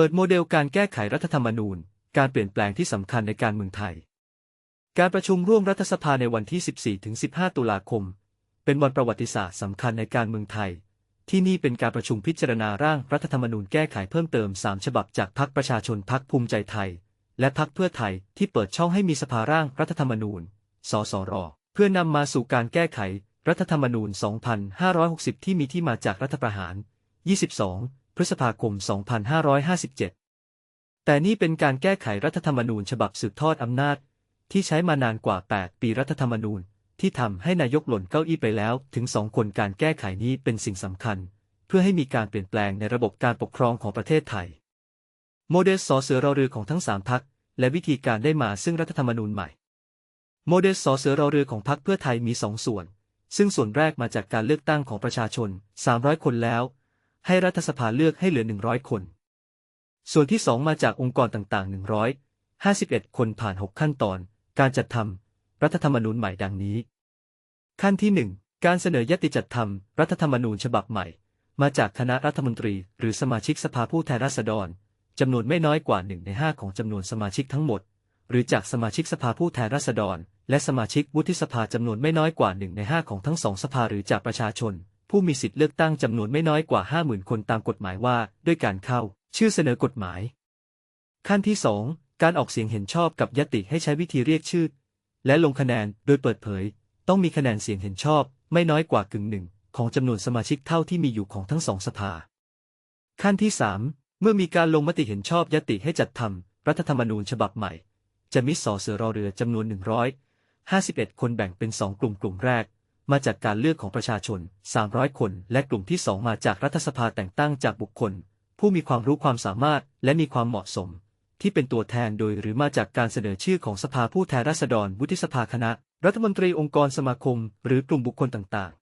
ปิดโมเดลการแก้ไขรัฐธรรมนูญ การเปลี่ยนแปลงที่สำคัญในการเมืองไทย การประชุมร่วมรัฐสภาในวันที่ 14-15 ตุลาคม เป็นวันประวัติศาสตร์สำคัญในการเมืองไทย ที่นี่เป็นการประชุมพิจารณาร่างรัฐธรรมนูญแก้ไขเพิ่มเติม 3 ฉบับจากพรรคประชาชนพรรคภูมิใจไทย และพรรคเพื่อไทยที่เปิดช่องให้มีสภาร่างรัฐธรรมนูญ สสร เพื่อนำมาสู่การแก้ไขรัฐธรรมนูญ 2560 ที่มีที่มาจากรัฐประหาร 22 พฤษภาคม 2557 แต่นี่เป็นการแก้ไขรัฐธรรมนูญฉบับสืบทอดอำนาจ ที่ใช้มานานกว่า 8 ปีรัฐธรรมนูญ ที่ทำให้นายกหล่นเก้าอี้ไปแล้ว ถึงสองคนการแก้ไขนี้เป็นสิ่งสำคัญ เพื่อให้มีการเปลี่ยนแปลงในระบบการปกครองของประเทศไทย โมเดลสอเสือรอเรือของทั้งสามพักและวิธีการได้มาซึ่งรัฐธรรมนูญใหม่ โมเดลสอเสือรอเรือของพรรคเพื่อไทยมีสองส่วน ซึ่งส่วนแรกมาจากการเลือกตั้งของประชาชน 300 คนแล้ว ให้รัฐสภาเลือกให้เหลือ 100 คน ส่วนที่สองมาจากองค์กรต่างๆ 151 คนผ่าน 6 ขั้นตอน การจัดทำรัฐธรรมนูญใหม่ดังนี้ ขั้นที่ 1 การเสนอยติจัดทำรัฐธรรมนูญฉบับใหม่ มาจากคณะรัฐมนตรี หรือสมาชิกสภาผู้แทนราษฎรจำนวนไม่น้อยกว่า1ใน5ของจำนวนสมาชิกทั้งหมด หรือจากสมาชิกสภาผู้แทนราษฎร และสมาชิกวุฒิสภาจำนวนไม่น้อยกว่า1ใน5ของทั้งสองสภาหรือจากประชาชน ผู้มีสิทธิเลือกตั้งจำนวนไม่น้อยกว่า 50,000 คนตามกฎหมายว่า ด้วยการเข้า ชื่อเสนอกฎหมาย ขั้นที่ 2 การออกเสียงเห็นชอบกับยติให้ใช้วิธีเรียกชื่อ และลงคะแนนโดยเปิดเผย ต้องมีคะแนนเสียงเห็นชอบ ไม่น้อยกว่ากึ่งหนึ่งของจำนวนสมาชิกเท่าที่มีอยู่ของทั้งสองสภา ขั้นที่ 3 เมื่อมีการลงมติเห็นชอบยติให้จัดทำรัฐธรรมนูญฉบับใหม่ จะมีสอเสือรอเรือจำนวน 151 คนแบ่งเป็น2กลุ่มกลุ่มแรก มาจากการเลือกของประชาชน 300 คน และกลุ่มที่ 2 มาจากรัฐสภาแต่งตั้งจากบุคคล ผู้มีความรู้ความสามารถและมีความเหมาะสม ที่เป็นตัวแทนโดยหรือมาจากการเสนอชื่อของสภาผู้แทนราษฎรวุฒิสภาคณะ รัฐมนตรีองค์กรสมาคม หรือกลุ่มบุคคลต่าง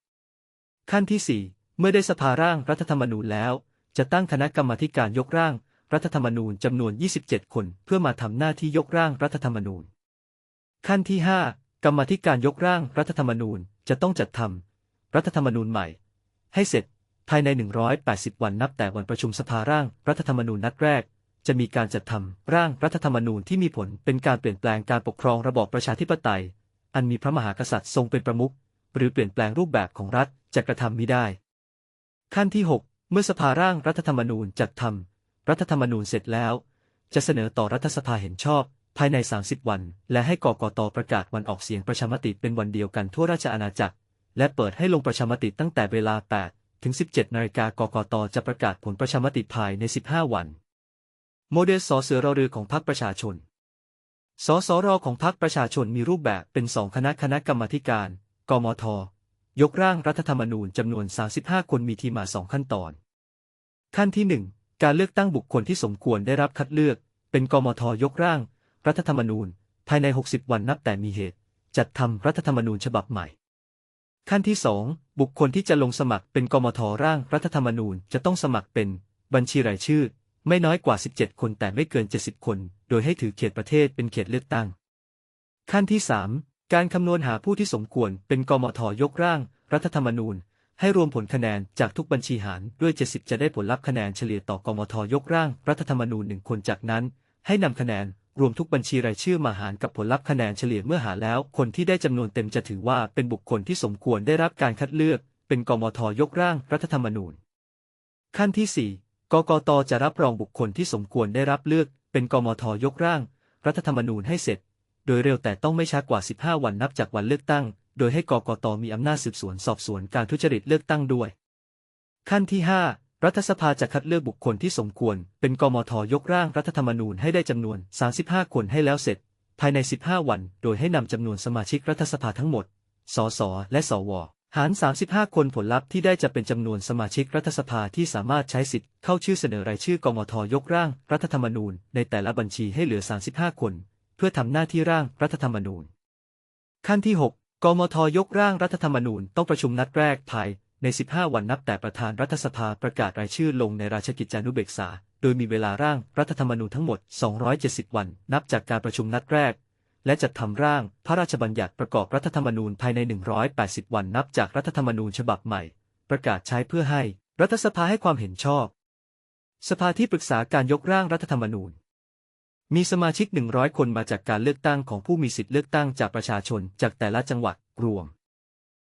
ๆ ขั้นที่ 4 เมื่อได้สภาร่างรัฐธรรมนูญแล้ว จะตั้งคณะกรรมการยกร่าง รัฐธรรมนูญจำนวน 27 คน เพื่อมาทำหน้าที่ยกร่างรัฐธรรมนูญ ขั้นที่ 5 กรรมธิการยกร่างรัฐธรรมนูญจะต้องจัดทำรัฐธรรมนูญใหม่ ให้เสร็จภายใน 180 วันนับแต่วันประชุมสภาร่างรัฐธรรมนูญนัดแรก จะมีการจัดทำร่างรัฐธรรมนูญที่มีผลเป็นการเปลี่ยนแปลงการปกครองระบอบประชาธิปไตย อันมีพระมหากษัตริย์ทรงเป็นประมุขหรือเปลี่ยนแปลงรูปแบบของรัฐจะกระทำมิได้ ขั้นที่ 6 เมื่อสภาร่างรัฐธรรมนูญจัดทำรัฐธรรมนูญเสร็จแล้ว จะเสนอต่อรัฐสภาเห็นชอบ ภายใน 30 วัน และให้กกตประกาศวันออกเสียงประชามติเป็นวันเดียวกันทั่วราชอาณาจักร และเปิดให้ลงประชามติตั้งแต่เวลา 8 ถึง 17 นาฬิกากกตจะประกาศผลประชามติภายใน 15 วัน โมเดลสอเสือรอเรือของพรรคประชาชน สสรของพรรคประชาชนมีรูปแบบเป็นสองคณะคณะกรรมการ กมท ยกร่างรัฐธรรมนูญจำนวน 35 คนมีทีมาสองขั้นตอน ขั้นที่ 1 การเลือกตั้งบุคคลที่สมควรได้รับคัดเลือก เป็นกมทยกร่าง รัฐธรรมนูญ ภายใน 60 วันนับแต่มีเหตุ จัดทำรัฐธรรมนูญฉบับใหม่ ขั้นที่ 2 บุคคลที่จะลงสมัครเป็นกมทร่างรัฐธรรมนูญจะต้องสมัครเป็นบัญชีรายชื่อ ไม่น้อยกว่า 17 คนแต่ไม่เกิน 70 คน โดยให้ถือเขตประเทศเป็นเขตเลือกตั้ง ขั้นที่ 3 การคำนวณหาผู้ที่สมควรเป็นกมทยกร่าง รัฐธรรมนูญให้รวมผลคะแนนจากทุกบัญชีหารด้วย 70 จะได้ผลลัพธ์คะแนนเฉลี่ยต่อกมทยกร่าง รัฐธรรมนูญหนึ่งคนจากนั้น ให้นำคะแนน รวมทุกบัญชีรายชื่อมาหารกับผลลัพธ์คะแนนเฉลี่ยเมื่อหาแล้ว คนที่ได้จำนวนเต็มจะถือว่าเป็นบุคคลที่สมควรได้รับการคัดเลือก เป็นกมทยกร่างรัฐธรรมนูญ ขั้นที่ 4 กกตจะรับรองบุคคลที่สมควรได้รับเลือก เป็นกมทยกร่าง รัฐธรรมนูญให้เสร็จ โดยเร็วแต่ต้องไม่ช้ากว่า 15 วันนับจากวันเลือกตั้ง โดยให้กกตมีอำนาจสืบสวนสอบสวนการทุจริตเลือกตั้งด้วย ขั้นที่ 5 รัฐสภาจะคัดเลือกบุคคลที่สมควร เป็นกมทยกร่างรัฐธรรมนูญให้ได้จำนวน 35 คนให้แล้วเสร็จ ภายใน 15 วัน โดยให้นำจำนวนสมาชิกรัฐสภาทั้งหมด สส และสว หาร 35 คนผลลัพธ์ที่ได้จะเป็นจำนวนสมาชิกรัฐสภาที่สามารถใช้สิทธิ์เข้าชื่อเสนอรายชื่อกมทยกร่าง รัฐธรรมนูญ ในแต่ละบัญชีให้เหลือ 35 คน เพื่อทำหน้าที่ร่างรัฐธรรมนูญ ขั้นที่ 6กมทยกร่างรัฐธรรมนูญต้องประชุมนัดแรกภาย ใน 15 วันนับแต่ประธานรัฐสภาประกาศรายชื่อลงในราชกิจจานุเบกษา โดยมีเวลาร่างรัฐธรรมนูญทั้งหมด 270 วัน นับจากการประชุมนัดแรก และจัดทำร่างพระราชบัญญัติประกอบรัฐธรรมนูญภายใน 180 วันนับจากรัฐธรรมนูญฉบับใหม่ ประกาศใช้เพื่อให้รัฐสภาให้ความเห็นชอบ สภาที่ปรึกษาการยกร่างรัฐธรรมนูญ มีสมาชิก 100 คนมาจากการเลือกตั้งของผู้มีสิทธิเลือกตั้งจากประชาชนจากแต่ละจังหวัดรวม